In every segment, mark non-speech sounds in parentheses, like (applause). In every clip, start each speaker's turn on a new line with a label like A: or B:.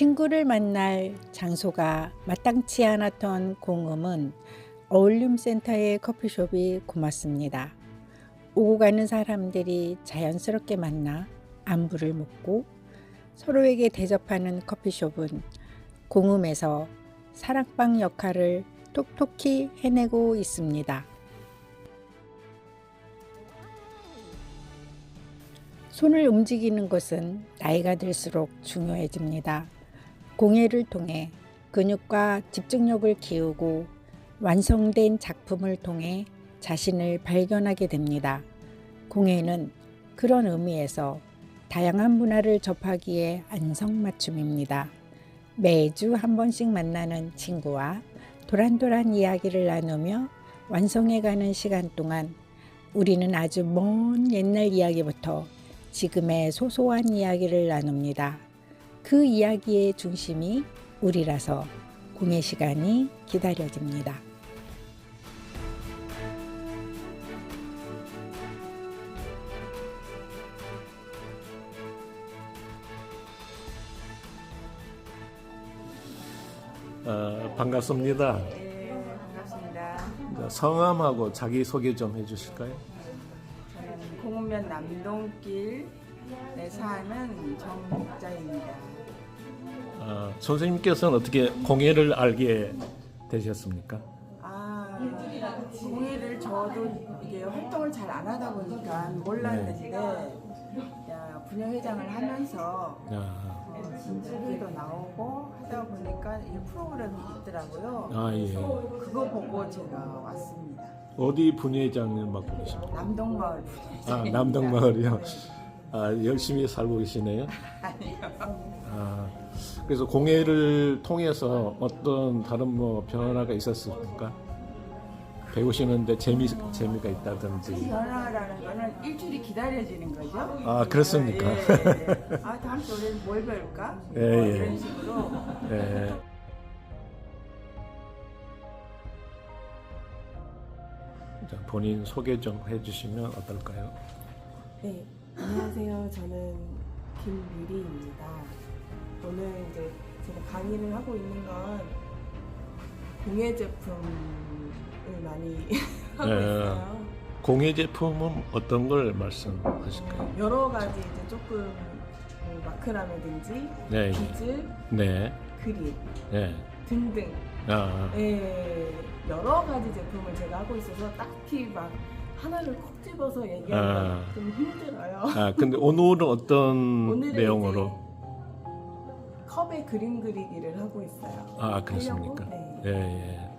A: 친구를 만날 장소가 마땅치 않았던 공음은 어울림센터의 커피숍이 고맙습니다. 오고 가는 사람들이 자연스럽게 만나 안부를 묻고 서로에게 대접하는 커피숍은 공음에서 사랑방 역할을 톡톡히 해내고 있습니다. 손을 움직이는 것은 나이가 들수록 중요해집니다. 공예를 통해 근육과 집중력을 키우고 완성된 작품을 통해 자신을 발견하게 됩니다. 공예는 그런 의미에서 다양한 문화를 접하기에 안성맞춤입니다. 매주 한 번씩 만나는 친구와 도란도란 이야기를 나누며 완성해가는 시간 동안 우리는 아주 먼 옛날 이야기부터 지금의 소소한 이야기를 나눕니다. 그 이야기의 중심이 우리라서 공예 시간이 기다려집니다.
B: 어, 반갑습니다.
C: 네, 반갑습니다.
B: 성함하고 자기 소개 좀 해주실까요?
C: 저는 공읍면 남동길에 사는 정목자입니다.
B: 어, 선생님께서는 어떻게 공예를 알게 되셨습니까?
C: 아, 공예를 저도 이게 활동을 잘 안 하다 보니까 몰랐는데 야, 분야회장을 하면서
B: 아,
C: 진주기도 나오고 하다 보니까 이 프로그램이 있더라고요.
B: 아 예.
C: 그거 보고 제가 왔습니다.
B: 어디 분회장을 맡고 계십니까?
C: 남동마을
B: 아,
C: 분야회장.
B: 남동마을이요. 아, 열심히 살고 계시네요. (laughs)
C: 아니요.
B: 아, 그래서 공예를 통해서 어떤 다른 뭐 변화가 있었습니까? 배우시는데 재미 재미가 있다든지.
C: 변화라는 거는 일주일이 기다려지는 거죠.
B: 아, 그렇습니까?
C: 예, 예. (laughs) 아 다음 주 우리는 뭘 배울까?
B: 예,
C: 뭐
B: 예.
C: 이런 식으로
B: 예. 자, 본인 소개 좀 해주시면 어떨까요?
D: 네, 안녕하세요. 저는 김유리입니다. 오늘 이제 제가 강의를 하고 있는 건 공예 제품을 많이 (laughs) 하고
B: 네.
D: 있어요.
B: 공예 제품은 어떤 걸 말씀하실까요?
D: 여러 가지 이제 조금 뭐 마크라메든지
B: 네,
D: 비즈,
B: 네,
D: 그림
B: 네.
D: 등등
B: 아,
D: 네, 여러 가지 제품을 제가 하고 있어서 딱히 막 하나를 콕 집어서 얘기하기가
B: 아.
D: 좀 힘들어요.
B: 아, 근데 오늘은 어떤 (laughs)
D: 오늘은
B: 내용으로?
D: 컵에 그림 그리기를 하고 있어요.
B: 아, 그렇습니까?
D: 하려고?
B: 예,
D: 네.
B: 예.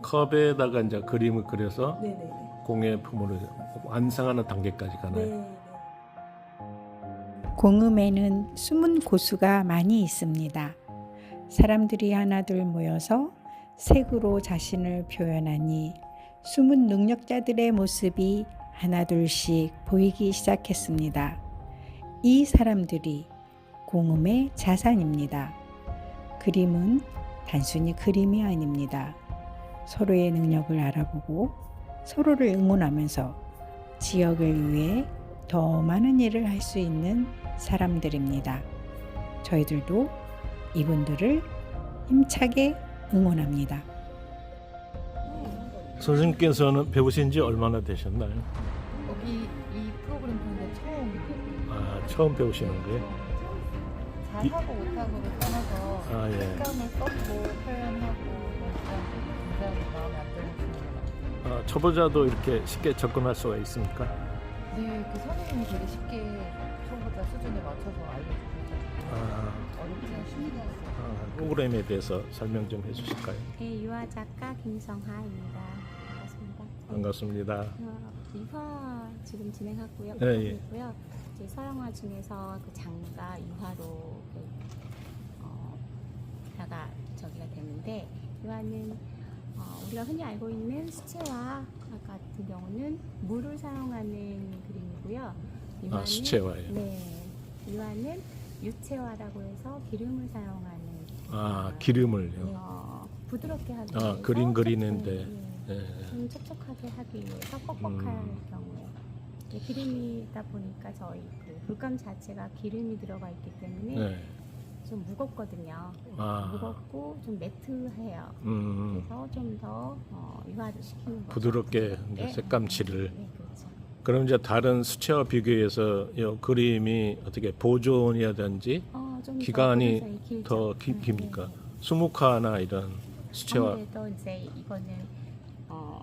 B: 컵에다가 이제 그림을 그려서
D: 네, 네,
B: 공예품으로 완성하는 단계까지
D: 네.
B: 가나요?
D: 네.
A: 공음에는 숨은 고수가 많이 있습니다. 사람들이 하나둘 모여서 색으로 자신을 표현하니 숨은 능력자들의 모습이 하나둘씩 보이기 시작했습니다. 이 사람들이 공음의 자산입니다. 그림은 단순히 그림이 아닙니다. 서로의 능력을 알아보고 서로를 응원하면서 지역을 위해 더 많은 일을 할 수 있는 사람들입니다. 저희들도 이분들을 힘차게 응원합니다.
B: 선생님께서는 배우신 지 얼마나 되셨나요?
E: 여기 이 프로그램 보는데 처음
B: 아, 처음 배우시는 거예요? 이-
E: 잘하고 못하고를 떠나서
B: 아, 예.
E: 색감을 썼고 표현하고 굉장히 마음에 안 드는 분이에요.
B: 아, 초보자도 이렇게 쉽게 접근할 수가 있습니까?
E: 네, 그 선생님이 되게 쉽게 초보자 수준에 맞춰서 알려주셔서
B: 아,
E: 어렵지 않습니다.
B: 아, 프로그램에 대해서 설명 좀 해주실까요?
F: 네, 유아 작가 김성하입니다. 반갑습니다.
B: 반갑습니다.
F: 어, 유화 지금 진행하고요.
B: 네, 예.
F: 있고요. 이제 서양화 중에서 그 장가 유화로 그, 어, 다가 저기가 되는데 유화는 어, 우리가 흔히 알고 있는 수채화 같은 경우는 물을 사용하는 그림이고요.
B: 아, 수채화예요.
F: 네, 유화는 유채화라고 해서 기름을 사용하는
B: 아, 기름을요.
F: 어, 부드럽게 하기
B: 아,
F: 위해서
B: 그림 그리는데. 예.
F: 예, 좀 촉촉하게 하기 위해서 뻑뻑한
B: 음.
F: 경우에 예, 기름이다 보니까 저희 그 물감 자체가 기름이 들어가 있기 때문에
B: 네.
F: 좀 무겁거든요.
B: 아,
F: 무겁고 좀 매트해요.
B: 음,
F: 그래서 좀더 어, 유화를 시키는 거죠.
B: 부드럽게 이제
F: 네.
B: 색감칠을.
F: 네, 그렇죠.
B: 그럼 이제 다른 수채화 비교해서 이 그림이 어떻게 보존이라든지
F: 어, 좀더
B: 기간이
F: 길죠.
B: 더 기-
F: 네,
B: 깁니까?
F: 네.
B: 수묵화나 이런 수채화.
F: 아무래도 이제 이거는 어,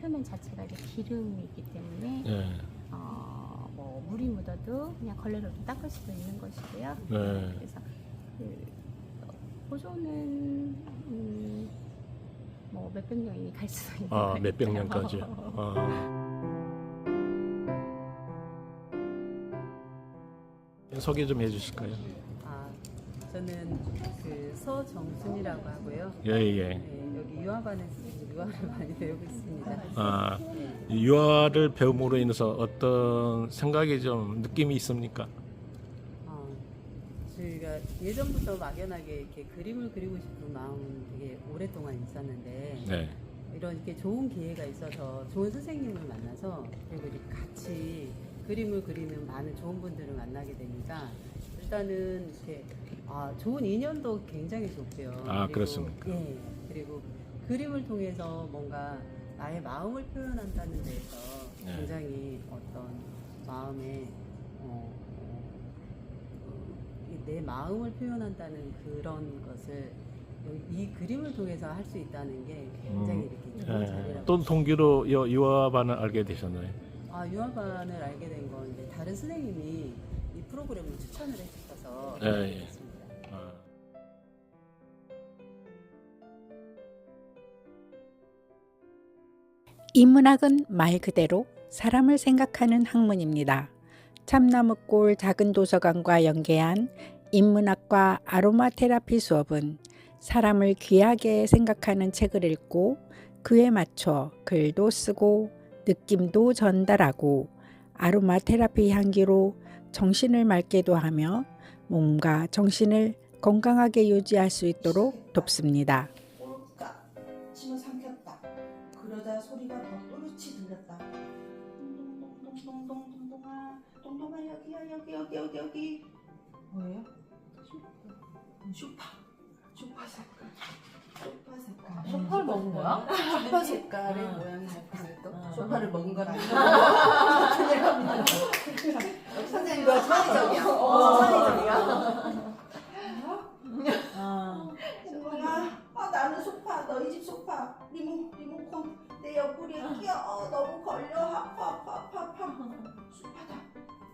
F: 표면 자체가 이제 기름이기 때문에
B: 예,
F: 어, 뭐 물이 묻어도 그냥 걸레로 좀 닦을 수도 있는 것이고요.
B: 네.
F: 그래서 그 어, 보존은 음, 뭐 몇백 년이 갈 수도 있는
B: 아,
F: 거니까요.
B: 몇백 년까지. 아. 소개 좀 해주실까요?
G: 아, 저는 그 서정순이라고 하고요.
B: 예, 예.
G: 네, 여기 유아반에서 지금 유아를 (laughs) 많이 배우고 있습니다.
B: 아, 유화를 배움으로 인해서 어떤 생각이 좀 느낌이 있습니까?
G: 예전부터 막연하게 이렇게 그림을 그리고 싶은 마음은 되게 오랫동안 있었는데
B: 네.
G: 이런 이렇게 좋은 기회가 있어서 좋은 선생님을 만나서 그리고 이렇게 같이 그림을 그리는 많은 좋은 분들을 만나게 되니까 일단은 이렇게 아, 좋은 인연도 굉장히 좋고요.
B: 아,
G: 그리고,
B: 그렇습니까?
G: 예. 그리고 그림을 통해서 뭔가 나의 마음을 표현한다는 데에서
B: 네.
G: 굉장히 어떤 마음에 어, 내 마음을 표현한다는 그런 것을 이 그림을 통해서 할 수 있다는 게 굉장히
B: 음,
G: 이렇게 좋은
B: 예.
G: 자리라고
B: 또 동기로 유- 유화반을 알게 되셨나요?
G: 아, 유아반을 알게 된 건 이제 다른 선생님이 이 프로그램을 추천을 해주셔서
B: 예,
G: 알게
B: 예.
G: 됐습니다.
B: 아.
A: 인문학은 말 그대로 사람을 생각하는 학문입니다. 참나무골 작은 도서관과 연계한 인문학과 아로마 테라피 수업은 사람을 귀하게 생각하는 책을 읽고 그에 맞춰 글도 쓰고 느낌도 전달하고 아로마 테라피 향기로 정신을 맑게도 하며 몸과 정신을 건강하게 유지할 수 있도록 돕습니다.
H: 여기 여기 여기 여기. 뭐예요? 슈파. 슈파 색깔. 슈파 색깔.
E: 소파를 먹은 거야?
H: 슈파 색깔의
E: 아.
H: 모양이 잡혔을 또
E: 아.
H: 슈파를 먹은 거라 (laughs) 선생님 이거 창의적이야. 어, 창의적이야?
E: 아.
H: 동동아 아 나는 소파. 너희 집 소파. 리모 리모컨. 내 옆구리에 끼어. 어, 너무 걸려. 아파 아파 아파 아파. 소파다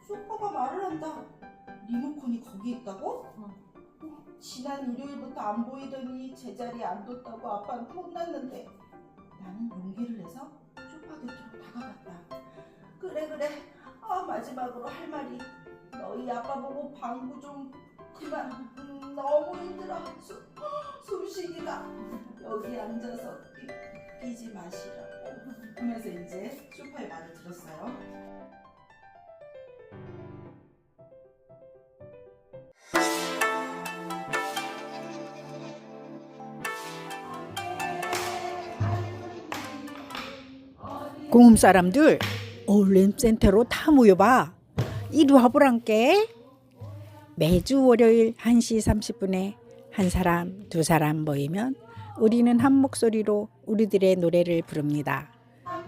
H: 소파가 말을 한다. 리모컨이 거기 있다고? 어, 지난 일요일부터 안 보이더니 제자리에 안 뒀다고 아빠한테 혼났는데 나는 용기를 내서 소파 곁으로 다가갔다. 그래 그래. 아 마지막으로 할 말이 너희 아빠 보고 방구 좀 그만. 음, 너무 힘들어. 숨, 숨쉬기가. 여기 앉아서 끼, 끼지 마시라고 하면서 이제 소파의 말을 들었어요
A: 공음 사람들 올림 센터로 다 모여봐. 이리 와보란께. 매주 월요일 1시 30분에 한 사람, 두 사람 모이면 우리는 한 목소리로 우리들의 노래를 부릅니다.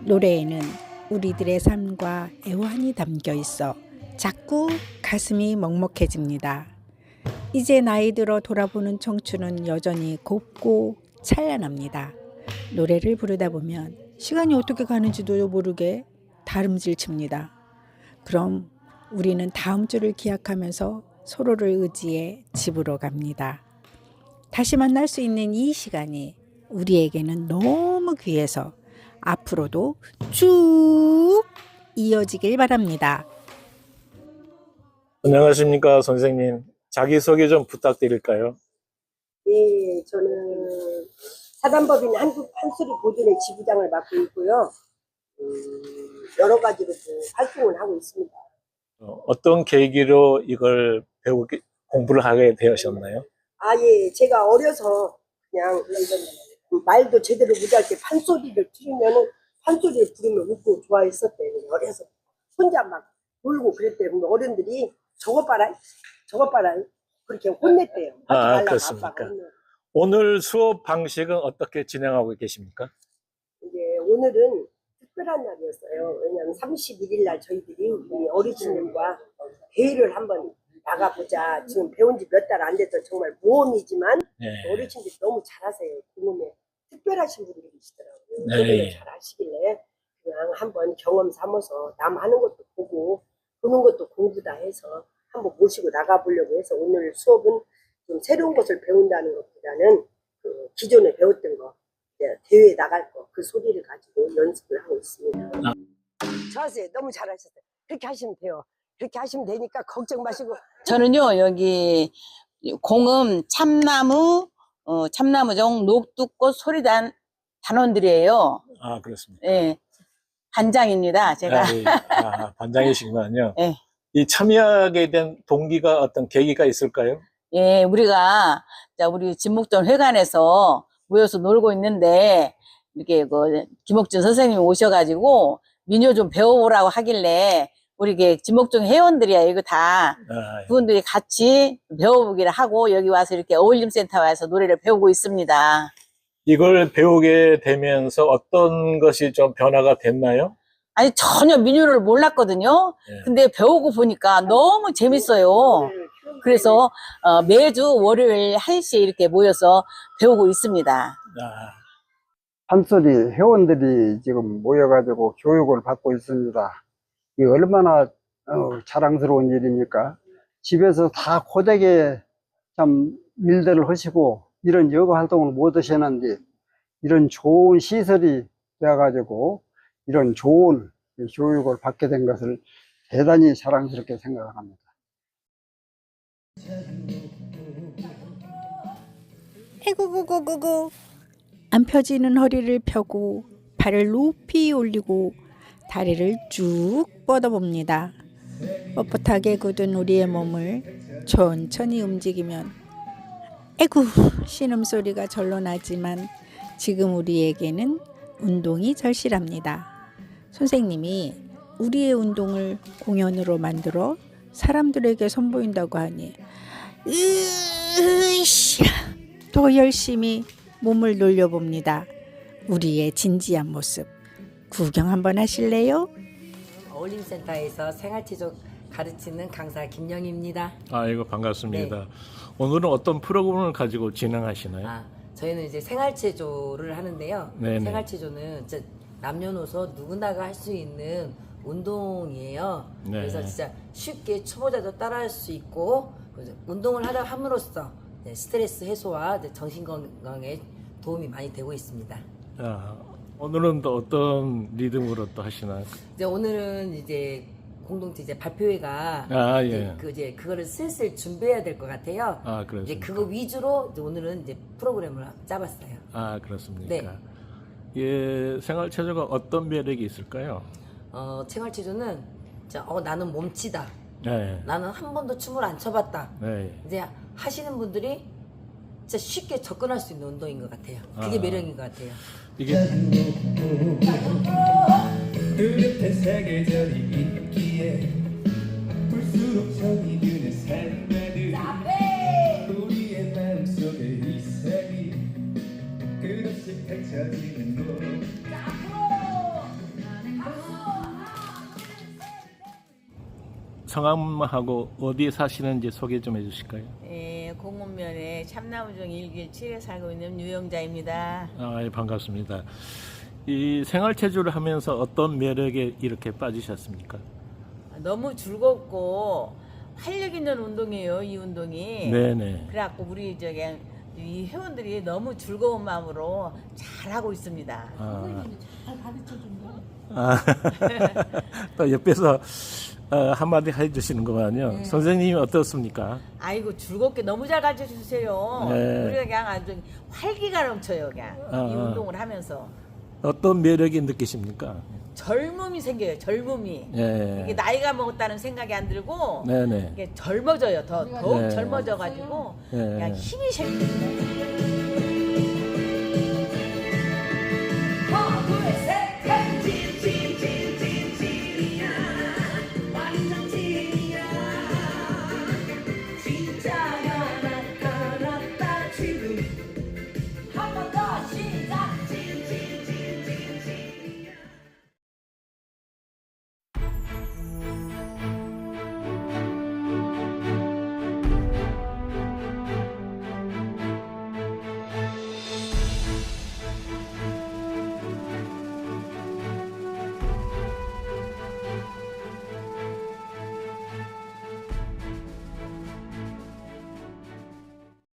A: 노래에는 우리들의 삶과 애환이 담겨 있어 자꾸 가슴이 먹먹해집니다. 이제 나이 들어 돌아보는 청춘은 여전히 곱고 찬란합니다. 노래를 부르다 보면 시간이 어떻게 가는지도 모르게 다름질 칩니다. 그럼 우리는 다음 주를 기약하면서 서로를 의지해 집으로 갑니다. 다시 만날 수 있는 이 시간이 우리에게는 너무 귀해서 앞으로도 쭉 이어지길 바랍니다.
B: 안녕하십니까 선생님. 자기 소개 좀 부탁드릴까요?
I: 예, 저는 사단법인 한국 판소리 보존의 지부장을 맡고 있고요. 음, 여러 가지로 그 활동을 하고 있습니다.
B: 어, 어떤 계기로 이걸 배우기 공부를 하게 되셨나요?
I: 아, 예, 제가 어려서 그냥 말도 제대로 못할 때 판소리를 들으면은 판소리를 부르면 웃고 좋아했었대요. 어려서 혼자 막 놀고 그랬대요. 근데 어른들이 저거 봐라, 저거 봐라. 그렇게 혼냈대요.
B: 아,
I: 말라고
B: 그렇습니까? 오늘 수업 방식은 어떻게 진행하고 계십니까?
I: 이제 오늘은 특별한 날이었어요. 왜냐하면 31일 날 저희들이 어르신들과 대회를 한번 나가보자. 지금 배운 지 몇 달 안 돼서 정말 모험이지만
B: 예.
I: 어르신들이 너무 잘하세요. 궁금해. 특별하신 분들이 계시더라고요.
B: 네.
I: 노래를 잘 하시길래 그냥 한번 경험 삼아서 남 하는 것도 보고 보는 것도 공부다 해서 한번 모시고 나가보려고 해서 오늘 수업은 좀 새로운 것을 배운다는 것보다는 그 기존에 배웠던 거 이제 대회에 나갈 거 그 소리를 가지고 연습을 하고 있습니다. 좋았어요. 너무 잘하셨어요. 그렇게 하시면 돼요. 그렇게 하시면 되니까 걱정 마시고
J: 저는요 여기 공음 참나무 어, 참나무종 녹두꽃 소리단 단원들이에요.
B: 아, 그렇습니다.
J: 예, 반장입니다. 제가
B: 아, 예. 아, 반장이시구만요. (laughs)
J: 예.
B: 이 참여하게 된 동기가 어떤 계기가 있을까요?
J: 예 우리가 자 우리 진목전 회관에서 모여서 놀고 있는데 이렇게 그 김옥준 선생님이 오셔가지고 민요 좀 배워보라고 하길래 우리 이게 진목중 회원들이야 이거 다
B: 아, 예.
J: 그분들이 같이 배워보기를 하고 여기 와서 이렇게 어울림센터 와서 노래를 배우고 있습니다.
B: 이걸 배우게 되면서 어떤 것이 좀 변화가 됐나요?
J: 아니 전혀 민요를 몰랐거든요.
B: 예.
J: 근데 배우고 보니까 너무 재밌어요. 그래서 어, 매주 월요일 1시에 이렇게 모여서 배우고 있습니다.
B: 아,
K: 판소리 회원들이 지금 모여가지고 교육을 받고 있습니다. 이 얼마나 어, 자랑스러운 일입니까? 집에서 다 고되게 참 일들을 하시고 이런 여가 활동을 못 하시는데 이런 좋은 시설이 되어가지고 이런 좋은 교육을 받게 된 것을 대단히 자랑스럽게 생각합니다.
A: 에구구구구구 안 펴지는 허리를 펴고 발을 높이 올리고 다리를 쭉 뻗어봅니다. 뻣뻣하게 굳은 우리의 몸을 천천히 움직이면 에구 신음소리가 절로 나지만 지금 우리에게는 운동이 절실합니다. 선생님이 우리의 운동을 공연으로 만들어 사람들에게 선보인다고 하니 으쌰 더 열심히 몸을 놀려봅니다. 우리의 진지한 모습 구경 한번 하실래요?
L: 어울림센터에서 생활체조 가르치는 강사 김영입니다.
B: 아이고 반갑습니다. 오늘은 어떤 프로그램을 가지고 진행하시나요?
L: 아, 저희는 이제 생활체조를 하는데요.
B: 네네.
L: 생활체조는 남녀노소 누구나가 할 수 있는 운동이에요.
B: 네.
L: 그래서 진짜 쉽게 초보자도 따라할 수 있고 운동을 하다 함으로써 이제 스트레스 해소와 이제 정신 건강에 도움이 많이 되고 있습니다.
B: 아, 오늘은 또 어떤 리듬으로 또 하시나요?
L: 이제 오늘은 이제 공동체 이제 발표회가
B: 아,
L: 이제
B: 예.
L: 그 이제 그거를 슬슬 준비해야 될 것 같아요.
B: 아,
L: 이제
B: 그렇습니까?
L: 그거 위주로 이제 오늘은 이제 프로그램을 짜봤어요.
B: 아, 그렇습니까?
L: 네.
B: 예, 생활체조가 어떤 매력이 있을까요?
L: 어, 생활체조는 진짜 어 나는 몸치다.
B: 네.
L: 나는 한 번도 춤을 안 춰봤다.
B: 네.
L: 이제 하시는 분들이 진짜 쉽게 접근할 수 있는 운동인 것 같아요. 그게
B: 아.
L: 매력인 것 같아요.
B: 이게
M: 뚜렷한 사계절이 있기에 볼수록 정이 삶마들 펼쳐지는 곳
B: 성함하고 어디에 사시는지 소개 좀 해주실까요?
J: 예, 공문면에 참나무종 1길 7에 살고 있는 유영자입니다.
B: 아, 예, 반갑습니다. 이 생활체조를 하면서 어떤 매력에 이렇게 빠지셨습니까?
J: 너무 즐겁고 활력 있는 운동이에요, 이 운동이.
B: 네네.
J: 그래갖고 우리 저기 이 회원들이 너무 즐거운 마음으로 잘하고 있습니다.
B: 아, 아, (laughs) 또 옆에서 어, 한마디 해주시는구만요.
J: 네.
B: 선생님이 어떻습니까?
J: 아이고 즐겁게 너무 잘 가르쳐 주세요.
B: 네.
J: 우리가 그냥 아주 활기가 넘쳐요, 그냥
B: 아,
J: 이
B: 아.
J: 운동을 하면서
B: 어떤 매력이 느끼십니까?
J: 젊음이 생겨요, 젊음이.
B: 예.
J: 이게 나이가 먹었다는 생각이 안 들고
B: 네네.
J: 이게 젊어져요, 더 더욱
B: 네.
J: 젊어져 가지고
B: 예.
J: 그냥 힘이 생겨요.